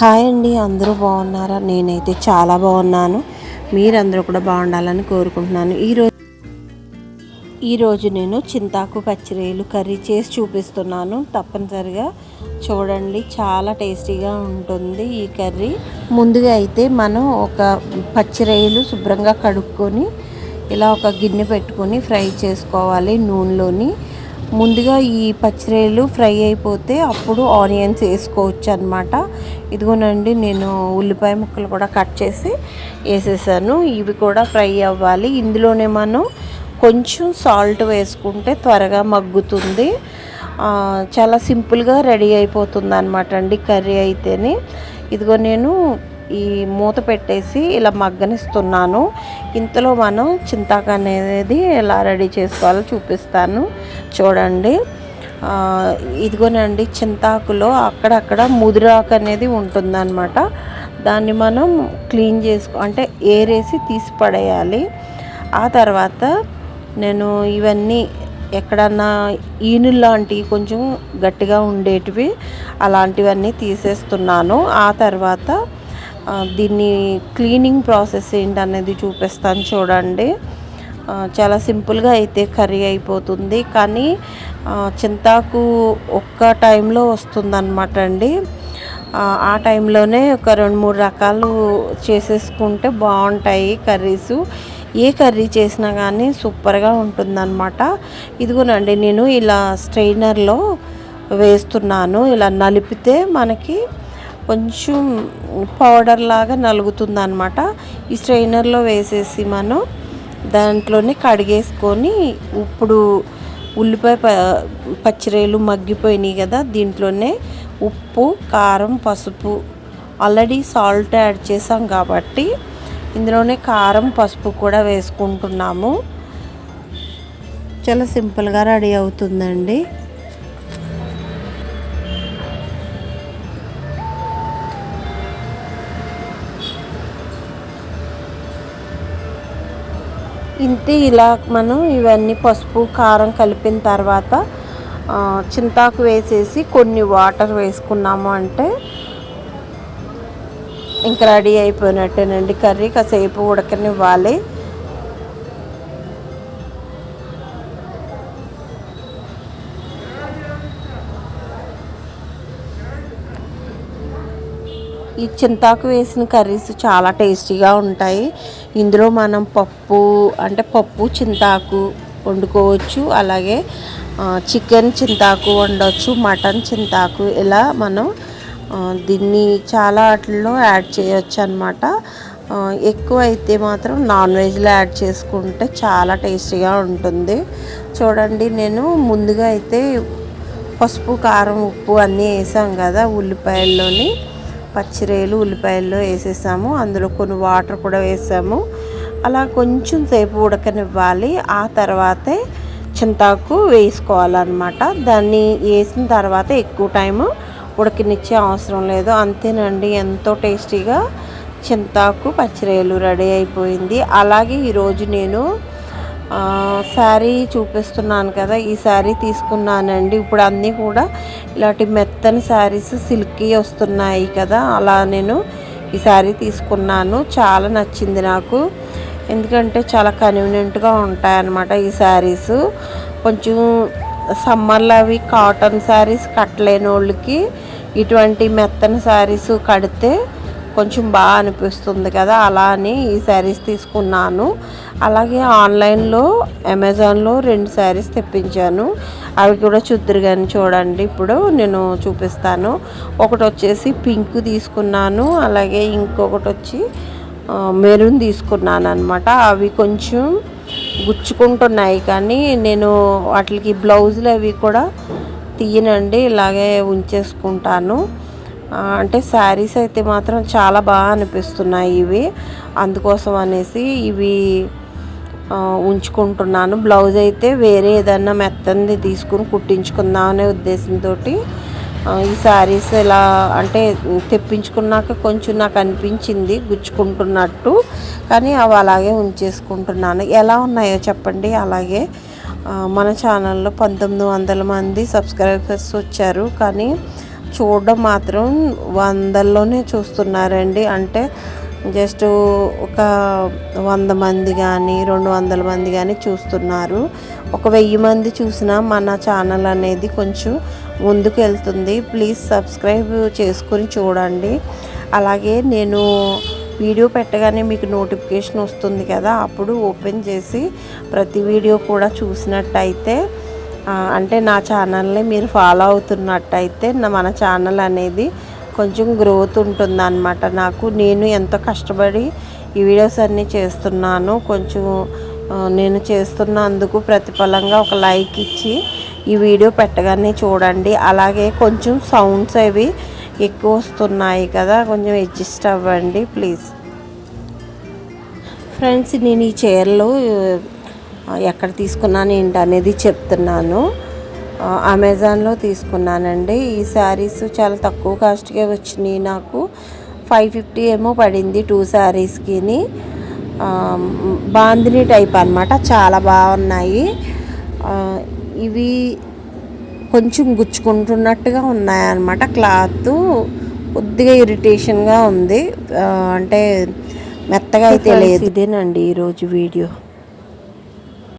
Hi అండి అందరూ బాగున్నారా? నేనైతే చాలా బాగున్నాను. మీరందరూ కూడా బాగుండాలని కోరుకుంటున్నాను. ఈరోజు ఈరోజు నేను చింతాకు పచ్చిరేలు కర్రీ చేసి చూపిస్తున్నాను. తప్పనిసరిగా చూడండి చాలా టేస్టీగా ఉంటుంది ఈ కర్రీ. ముందుగా అయితే మనం ఒక పచ్చిరేలు శుభ్రంగా కడుక్కొని ఇలా ఒక గిన్నె పెట్టుకొని ఫ్రై చేసుకోవాలి నూనెలోని. ముందుగా ఈ పచ్చిరేలు ఫ్రై అయిపోతే అప్పుడు ఆనియన్స్ వేసుకోవచ్చు అనమాట ఇదిగోనండి నేను ఉల్లిపాయ ముక్కలు కూడా కట్ చేసి వేసేసాను. ఇవి కూడా ఫ్రై అవ్వాలి. ఇందులోనే మనం కొంచెం సాల్ట్ వేసుకుంటే త్వరగా మగ్గుతుంది. చాలా సింపుల్గా రెడీ అయిపోతుంది అనమాట అండి కర్రీ అయితేనే. ఇదిగో నేను ఈ మూత పెట్టేసి ఇలా మగ్గనిస్తున్నాను. ఇంతలో మనం చింతాక అనేది ఎలా రెడీ చేసుకోవాలో చూపిస్తాను. చూడండి. ఇదిగోనండి చింతాకులో అక్కడక్కడ ముదిరాకు అనేది ఉంటుందన్నమాట. దాన్ని మనం క్లీన్ చేసుకో అంటే ఏరేసి తీసి పడేయాలి. ఆ తర్వాత నేను ఇవన్నీ ఎక్కడన్నా ఈనులు లాంటివి కొంచెం గట్టిగా ఉండేటివి అలాంటివన్నీ తీసేస్తున్నాను. ఆ తర్వాత దీన్ని క్లీనింగ్ ప్రాసెస్ ఏంటనేది చూపిస్తాను చూడండి. చాలా సింపుల్గా అయితే కర్రీ అయిపోతుంది. కానీ చింతాకు ఒక్క టైంలో వస్తుందన్నమాట అండి. ఆ టైంలోనే ఒక రెండు మూడు రకాలు చేసేసుకుంటే బాగుంటాయి కర్రీసు. ఏ కర్రీ చేసినా కానీ సూపర్గా ఉంటుందన్నమాట. ఇదిగోనండి నేను ఇలా స్ట్రైనర్లో వేస్తున్నాను. ఇలా నలిపితే మనకి కొంచెం పౌడర్ లాగా నలుగుతుంది అనమాట ఈ స్ట్రైనర్లో వేసేసి మనం దాంట్లోనే కడిగేసుకొని ఇప్పుడు ఉల్లిపాయ ప పచ్చిరేలు మగ్గిపోయినాయి కదా దీంట్లోనే ఉప్పు కారం పసుపు ఆల్రెడీ సాల్ట్ యాడ్ చేసాం కాబట్టి ఇందులోనే కారం పసుపు కూడా వేసుకుంటున్నాము. చాలా సింపుల్గా రెడీ అవుతుందండి. ఇంతే ఇలా మనం ఇవన్నీ పసుపు కారం కలిపిన తర్వాత చింతాకు వేసేసి కొన్ని వాటర్ వేసుకున్నాము అంటే ఇంకా రెడీ అయిపోయినట్టేనండి. కర్రీ కాసేపు ఉడకనివ్వాలి. ఈ చింతాకు వేసిన కర్రీస్ చాలా టేస్టీగా ఉంటాయి. ఇందులో మనం పప్పు అంటే పప్పు చింతాకు వండుకోవచ్చు. అలాగే చికెన్ చింతాకు వండవచ్చు మటన్ చింతాకు ఇలా మనం దీన్ని చాలా వాటిల్లో యాడ్ చేయొచ్చు అనమాట ఎక్కువ అయితే మాత్రం నాన్ వెజ్లో యాడ్ చేసుకుంటే చాలా టేస్టీగా ఉంటుంది. చూడండి నేను ముందుగా అయితే పసుపు కారం ఉప్పు అన్నీ వేసాం కదా ఉల్లిపాయల్లోని. పచ్చిరేలు ఉల్లిపాయల్లో వేసేసాము. అందులో కొన్ని వాటర్ కూడా వేసాము. అలా కొంచెం సేపు ఉడకనివ్వాలి. ఆ తర్వాతే చింతాకు వేసుకోవాలన్నమాట. దాన్ని వేసిన తర్వాత ఎక్కువ టైము ఉడకనిచ్చే అవసరం లేదు. అంతేనండి ఎంతో టేస్టీగా చింతాకు పచ్చిరేలు రెడీ అయిపోయింది. అలాగే ఈరోజు నేను శారీ చూపిస్తున్నాను కదా ఈ శారీ తీసుకున్నానండి. ఇప్పుడు అన్నీ కూడా ఇలాంటి మెత్తని శారీస్ సిల్కీ వస్తున్నాయి కదా అలా నేను ఈ శారీ తీసుకున్నాను. చాలా నచ్చింది నాకు. ఎందుకంటే చాలా కన్వీనియంట్గా ఉంటాయన్నమాట ఈ శారీస్. కొంచెం సమ్మర్లో అవి కాటన్ శారీస్ కట్టలేని వాళ్ళకి ఇటువంటి మెత్తని శారీస్ కడితే కొంచెం బాగా అనిపిస్తుంది కదా అలా అని ఈ శారీస్ తీసుకున్నాను. అలాగే ఆన్లైన్లో అమెజాన్లో రెండు శారీస్ తెప్పించాను. అవి కూడా చూద్దరు కానీ చూడండి ఇప్పుడు నేను చూపిస్తాను. ఒకటి వచ్చేసి పింక్ తీసుకున్నాను అలాగే ఇంకొకటి వచ్చి మెరూన్ తీసుకున్నాను అనమాట అవి కొంచెం గుచ్చుకుంటున్నాయి కానీ నేను వాటికి బ్లౌజులు అవి కూడా తీయనండి ఇలాగే ఉంచేసుకుంటాను. అంటే శారీస్ అయితే మాత్రం చాలా బాగా అనిపిస్తున్నాయి ఇవి. అందుకోసం అనేసి ఇవి ఉంచుకుంటున్నాను. బ్లౌజ్ అయితే వేరే ఏదన్నా మెత్తంది తీసుకుని కుట్టించుకుందాం అనే ఉద్దేశంతో ఈ శారీస్ ఇలా అంటే తెప్పించుకున్నాక కొంచెం నాకు అనిపించింది గుచ్చుకుంటున్నట్టు. కానీ అవి అలాగే ఉంచేసుకుంటున్నాను. ఎలా ఉన్నాయో చెప్పండి. అలాగే మన ఛానల్లో పంతొమ్మిది వందల మంది సబ్స్క్రైబర్స్ వచ్చారు. కానీ చూడడం మాత్రం వందల్లోనే చూస్తున్నారండి. అంటే జస్ట్ ఒక వంద మంది కానీ రెండు వందల మంది కానీ చూస్తున్నారు. ఒక వెయ్యి మంది చూసినా మన ఛానల్ అనేది కొంచెం ముందుకు వెళ్తుంది. ప్లీజ్ సబ్స్క్రైబ్ చేసుకొని చూడండి. అలాగే నేను వీడియో పెట్టగానే మీకు నోటిఫికేషన్ వస్తుంది కదా అప్పుడు ఓపెన్ చేసి ప్రతి వీడియో కూడా చూసినట్టయితే అంటే నా ఛానల్ని మీరు ఫాలో అవుతున్నట్టయితే నా మన ఛానల్ అనేది కొంచెం గ్రోత్ ఉంటుంది అనమాట నాకు నేను ఎంతో కష్టపడి ఈ వీడియోస్ అన్నీ చేస్తున్నాను కొంచెం నేను చేస్తున్నందుకు ప్రతిఫలంగా ఒక లైక్ ఇచ్చి ఈ వీడియో పెట్టగానే చూడండి. అలాగే కొంచెం సౌండ్స్ అవి ఎక్కువ వస్తున్నాయి కదా కొంచెం అడ్జస్ట్ అవ్వండి ప్లీజ్. ఫ్రెండ్స్ నేను ఈ చీరలు ఎక్కడ తీసుకున్నాను ఏంటి అనేది చెప్తున్నాను. అమెజాన్లో తీసుకున్నానండి. ఈ శారీస్ చాలా తక్కువ కాస్ట్గా వచ్చినాయి నాకు. ఫైవ్ ఫిఫ్టీ ఏమో పడింది టూ శారీస్కిని. బాందిని టైప్ అనమాట చాలా బాగున్నాయి. ఇవి కొంచెం గుచ్చుకుంటున్నట్టుగా ఉన్నాయన్నమాట. క్లాత్ కొద్దిగా ఇరిటేషన్గా ఉంది. అంటే మెత్తగా అయితే లేదు. ఇదేనండి ఈరోజు వీడియో.